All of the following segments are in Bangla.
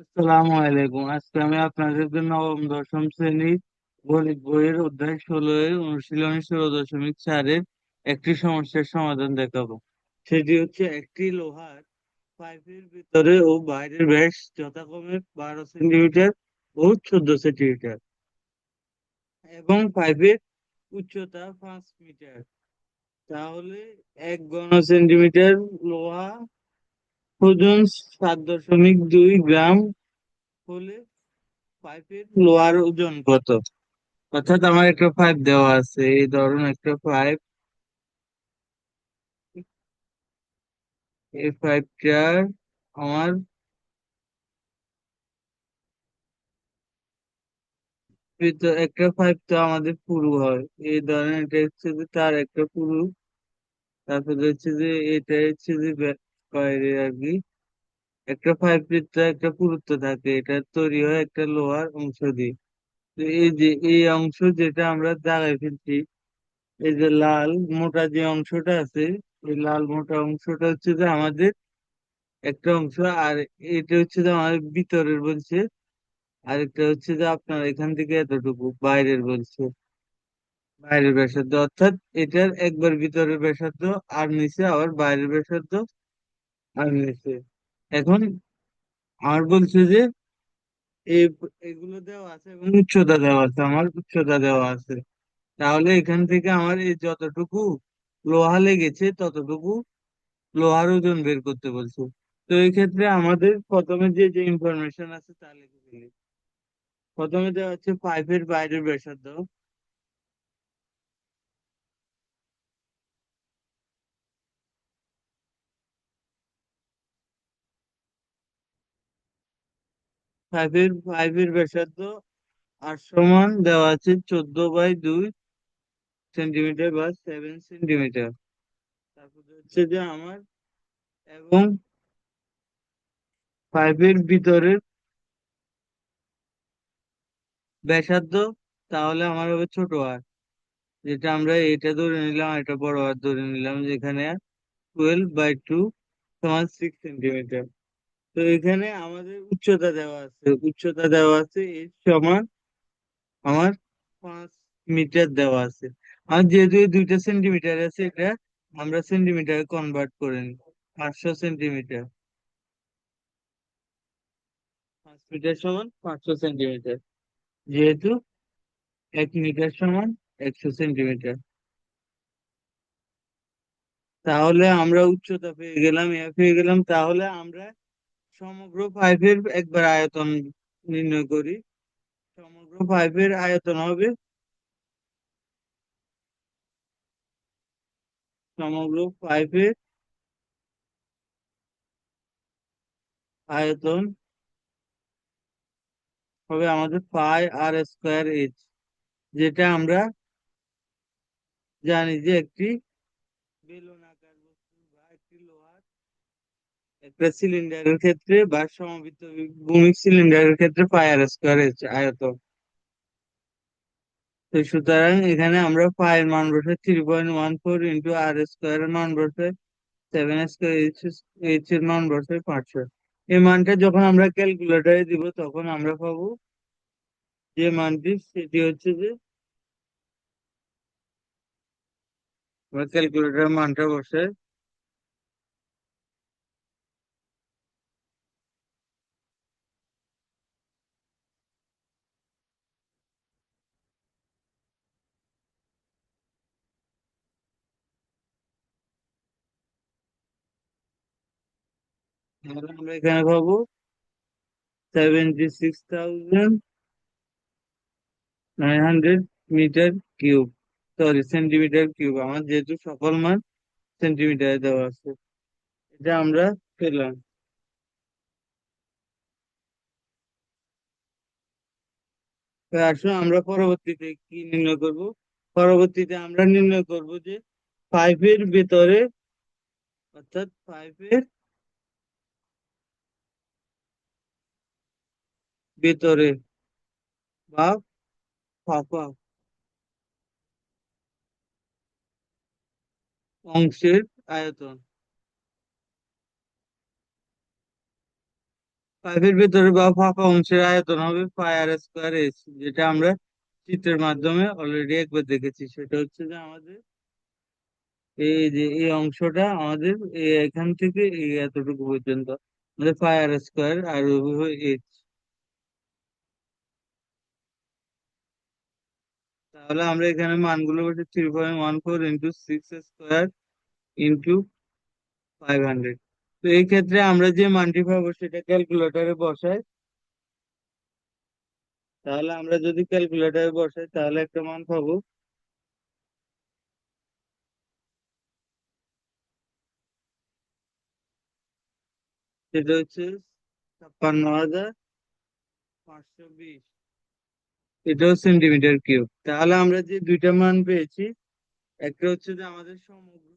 আসসালামু আলাইকুম। আজকে আমি আপনাদের জন্য নবম দশম শ্রেণির গণিত বইয়ের অধ্যায় ষোলো এর অনুশীলনী ষোলো দশমিক চারের একটি সমস্যার সমাধান দেখাবো। সেটি হচ্ছে একটি লোহার পাইপের ভিতরে ও বাইরের ব্যাস যথাক্রমে বারো সেন্টিমিটার ও চোদ্দ সেন্টিমিটার এবং পাইপের উচ্চতা পাঁচ মিটার। তাহলে এক ঘন সেন্টিমিটার লোহা ওজন সাত দশমিক দুই গ্রাম হলে পাইপের লোহার ওজন কত? অর্থাৎ আমার একটা পাইপ দেওয়া আছে, এই ধরুন একটা পাইপ এই পাইপটার আমার একটা পাইপ তো আমাদের পুরু হয়। এই ধরনের এটা হচ্ছে যে তার একটা পুরু, তারপরে হচ্ছে যে এটা হচ্ছে যে বাইরে আর কি একটা পাইপের তো একটা পুরুত্ব থাকে, এটা তৈরি হয় একটা লোহার অংশ দিয়ে। তো এই যে, এই অংশ যেটা আমরা দাগায় ফেলছি, এই যে লাল মোটা যে অংশটা আছে, এই লাল মোটা অংশটা হচ্ছে যে আমাদের একটা অংশ, আর এটা হচ্ছে যে আমাদের ভিতরের বলছে, আর একটা হচ্ছে যে আপনার এখান থেকে এতটুকু বাইরের বলছে। বাইরের ব্যাসার্ধ, অর্থাৎ এটার একবার ভিতরের ব্যাসার্ধ আর নিচে আবার বাইরের ব্যাসার্ধ এখন আমার বলছে যে এগুলো দেওয়া আছে এবং উচ্চতা দেওয়া আছে, আমার উচ্চতা দেওয়া আছে। তাহলে এখান থেকে আমার এই যতটুকু লোহা লেগেছে, ততটুকু লোহার ওজন বের করতে বলছে। তো এই ক্ষেত্রে আমাদের প্রথমে যে যে ইনফরমেশন আছে তা লিখে দিলি প্রথমে দেওয়া হচ্ছে পাইপের বাইরের ব্যাসার্ধ। পাইপের পাইপের ব্যাসার্ধ আর সমান দেওয়া আছে চোদ্দ বাই দুই সেন্টিমিটার বা সেভেন সেন্টিমিটার। তারপর হচ্ছে যে আমার এবং পাইপের ভিতরের ব্যাসার্ধ তাহলে আমার হবে ছোট আর যেটা আমরা এটা ধরে নিলাম এটা বড় আর ধরে নিলাম, যেখানে টুয়েলভ বাই টু সমান সিক্স সেন্টিমিটার। তো এখানে আমাদের উচ্চতা দেওয়া আছে। উচ্চতা দেওয়া আছে এর সমান আমার পাঁচ মিটার দেওয়া আছে। আর যেহেতু দুইটা সেন্টিমিটার আছে, এটা আমরা সেন্টিমিটারে কনভার্ট করে নিই। পাঁচশো সেন্টিমিটার পাঁচ মিটার সমান পাঁচশো সেন্টিমিটার যেহেতু এক মিটার সমান একশো সেন্টিমিটার তাহলে আমরা উচ্চতা পেয়ে গেলাম, এ পেয়ে গেলাম। তাহলে আমরা সমগ্র পাইপের একবার আয়তন নির্ণয় করি। সমগ্র পাইপের আয়তন হবে সমগ্র পাইপের আয়তন হবে আমাদের পাই আর স্কোয়ার এইচ, যেটা আমরা জানি যে একটি বেলনাকার বস্তু বা একটি লোহার একটা সিলিন্ডারের ক্ষেত্রে বা সমবেত ভূমিক সিলিন্ডারের ক্ষেত্রে পাই আর স্কোয়ার আয়তন। তো সুতরাং এখানে আমরা পাই এর মান বসে three point one four into আর স্কোয়ার এর মান বসে সেভেন স্কোয়ার এইচ এর মান বসে পাঁচশো। এই মানটা যখন আমরা ক্যালকুলেটরে দিব, তখন আমরা পাবো যে মানটি সেটি হচ্ছে যে আমরা মানটা বসে আমরা এখানে পাবো seventy six thousand nine hundred metre cube sorry centimetre cube আমার যেহেতু সকল মান সেন্টিমিটারে দেওয়া আছে। এটা আমরা পেলাম। তো আসলে আমরা পরবর্তীতে কি নির্ণয় করব? পরবর্তীতে আমরা নির্ণয় করব যে পাইপের ভেতরে, অর্থাৎ পাইপের ভেতরে বা ফাঁপা অংশের আয়তন। পাইপের ভেতরে বা ফাঁকা অংশের আয়তন হবে আর স্কোয়ার এস যেটা আমরা চিত্রের মাধ্যমে অলরেডি একবার দেখেছি। সেটা হচ্ছে যে আমাদের এই যে এই অংশটা আমাদের এখান থেকে এই এতটুকু পর্যন্ত। আমাদের আর স্কোয়ার আর এইচ তাহলে আমরা এখানে মানগুলো বসে three point one four into six square into five hundred তো এই ক্ষেত্রে আমরা যে মানটি পাবো সেটা ক্যালকুলেটরে বসাই। তাহলে আমরা যদি ক্যালকুলেটরে বসাই, তাহলে একটা মান পাবো। সেটা হচ্ছে ছাপ্পান্ন হাজার পাঁচশো বিশ। এটাও সেন্টিমিটার কিউব তাহলে আমরা যে দুইটা মান পেয়েছি, একটা হচ্ছে যে আমাদের সমগ্র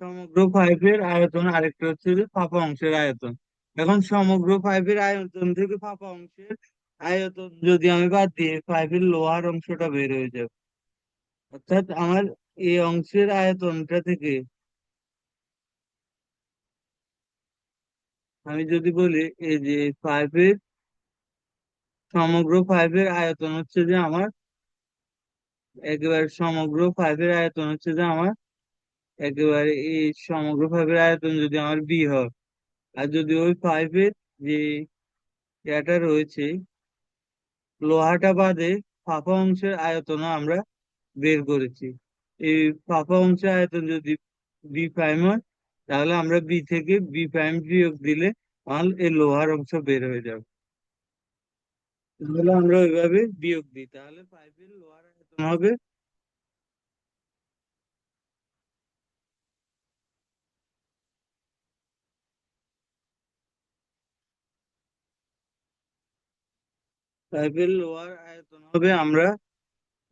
সমগ্র পাইপের আয়তন, আরেকটা হচ্ছে যে ফাঁপা অংশের আয়তন। এখন সমগ্র পাইপের আয়তন থেকে ফাঁপা অংশের আয়তন যদি আমি বাদ দিয়ে পাইপের লোহার অংশটা বের হয়ে যাবে অর্থাৎ আমার এই অংশের আয়তনটা থেকে আমি যদি বলি এই যে পাইপের সমগ্র পাইপের আয়তন হচ্ছে যে আমার একেবারে সমগ্র পাইপের আয়তন হচ্ছে যে আমার একেবারে এই সমগ্র পাইপের আয়তন যদি আমার বি হয়, আর যদি ওই পাইপের যে এটা রয়েছে, লোহাটা বাদে ফাঁপা অংশের আয়তন আমরা বের করেছি। এই ফাঁপা অংশের আয়তন যদি বি প্রাইম হয়, তাহলে আমরা বি থেকে বি প্রাইম বিয়োগ দিলে মাল এই লোহার অংশ বের হয়ে যাবে। তাহলে আমরা ওইভাবে বিয়োগ দিই। তাহলে পাইপের লোয়ার আয়তন হবে। লোহার আয়তন হবে আমরা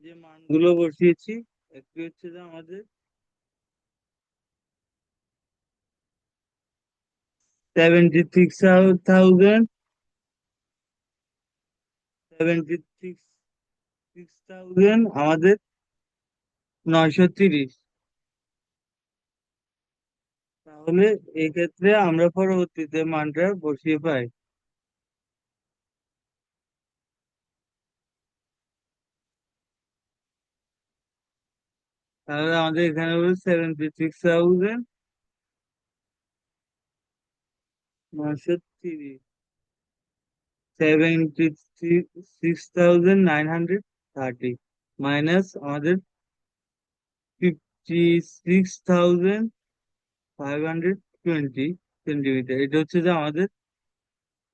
যে মানগুলো বসিয়েছি, একটি হচ্ছে যে আমাদের সেভেন্টি সিক্স থাউজেন্ড আমাদের নয়শো তিরিশ। তাহলে এক্ষেত্রে আমরা পরবর্তীতে মানটা বসিয়ে পাই। তাহলে আমাদের এখানে হবে সেভেন্টি সিক্স থাউজেন্ড নয়শো তিরিশ। Seventy six thousand nine hundred thirty minus আমাদের fifty six thousand five hundred twenty centimetre এটা হচ্ছে যে আমাদের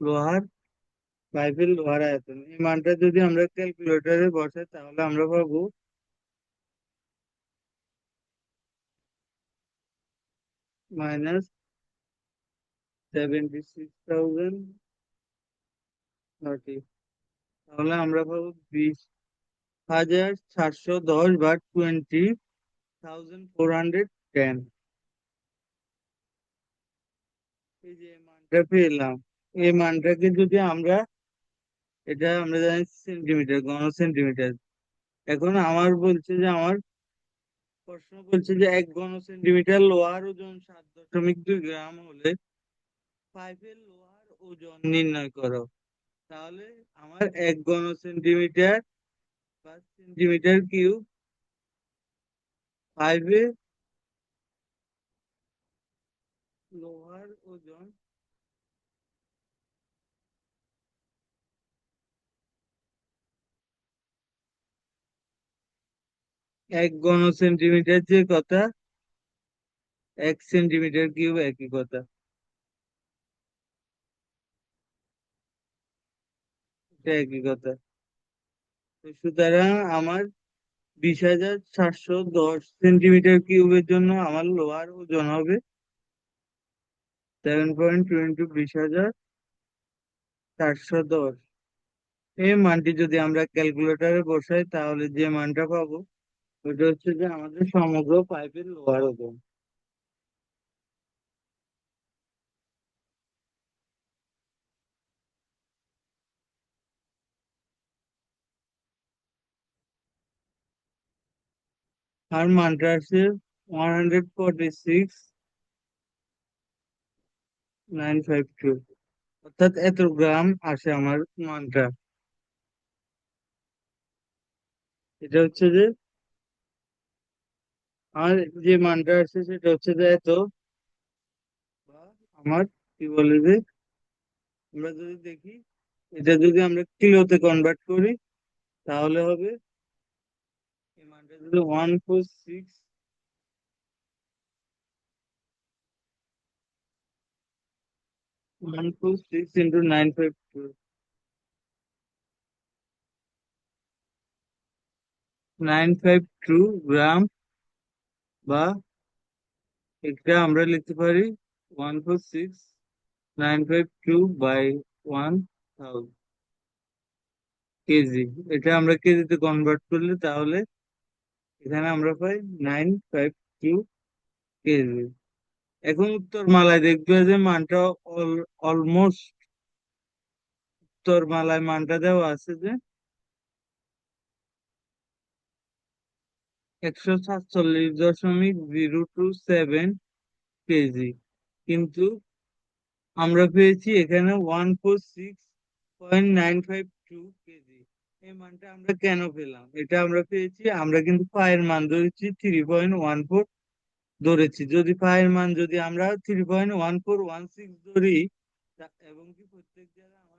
লোহার পাইপের লোহার আয়তন। এই মানটা যদি আমরা ক্যালকুলেটরে বসাই, তাহলে আমরা পাবো minus seventy six thousand thirty তাহলে আমরা পাবো বিশ হাজার চারশো দশ বা twenty thousand four hundred ten. এই যে মানটা পেলাম। এই মানটাকে যদি আমরা, এটা আমরা জানি সেন্টিমিটার, ঘন সেন্টিমিটার। এখন আমার বলছে যে, আমার প্রশ্ন বলছে যে, এক ঘন সেন্টিমিটার লোহার ওজন সাত দশমিক দুই গ্রাম হলে পাইপের লোহার ওজন নির্ণয় করো। তাহলে আমার এক ঘন সেন্টিমিটার বা সেন্টিমিটার কিউব ফাইভে লোহার ওজন এক ঘন সেন্টিমিটার যে কথা, এক সেন্টিমিটার কিউব একই কথা। এটা একই কথা। সুতরাং আমার বিশ হাজার সাতশো দশ সেন্টিমিটার কিউবের জন্য আমার লোহার ওজন হবে সেভেন পয়েন্ট টোয়েন্টি বিশ হাজার চারশো দশ। এই মানটি যদি আমরা ক্যালকুলেটরে বসাই, তাহলে যে মানটা পাবো, ওটা হচ্ছে যে আমাদের সমগ্র পাইপের লোহার ওজন। আর আছে forty six nine five two অর্থাৎ এত গ্রাম আসে আমার মানটা এটা হচ্ছে যে আমার যে মানটা আসছে সেটা হচ্ছে যে এত। আমার কি বলে যে, আমরা যদি দেখি, এটা যদি আমরা কিলোতে কনভার্ট করি, তাহলে হবে গ্রাম বা এটা আমরা লিখতে পারি one four six nine five two by one thousand KG, এটা আমরা কেজিতে কনভার্ট করলে তাহলে এখানে আমরা পাই নাইন ফাইভ টু কেজি। এখন উত্তর মালায় দেখবে যে মানটা অলমোস্ট উত্তর মালায় মানটা দেওয়া আছে যে একশো সাতচল্লিশ দশমিক জিরো টু সেভেন কেজি। কিন্তু আমরা পেয়েছি এখানে one four six point nine five two KG. এই মানটা আমরা কেন পেলাম? এটা আমরা পেয়েছি, আমরা কিন্তু পায়ের মান ধরেছি থ্রি পয়েন্ট ওয়ান ফোর ধরেছি। যদি পায়ের মান যদি আমরা three point one four one six ধরি এবং কি প্রত্যেক জায়গায় আমার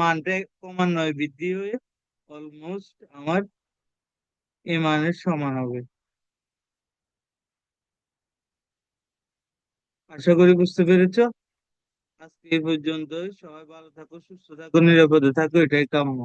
মানটা ক্রমান্বয়ে বৃদ্ধি হয়ে অলমোস্ট আমার এ মানের সমান হবে। আশা করি বুঝতে পেরেছ? আজকে এই পর্যন্তই। সবাই ভালো থাকো, সুস্থ থাকো, নিরাপদে থাকো, এটাই কাম্য।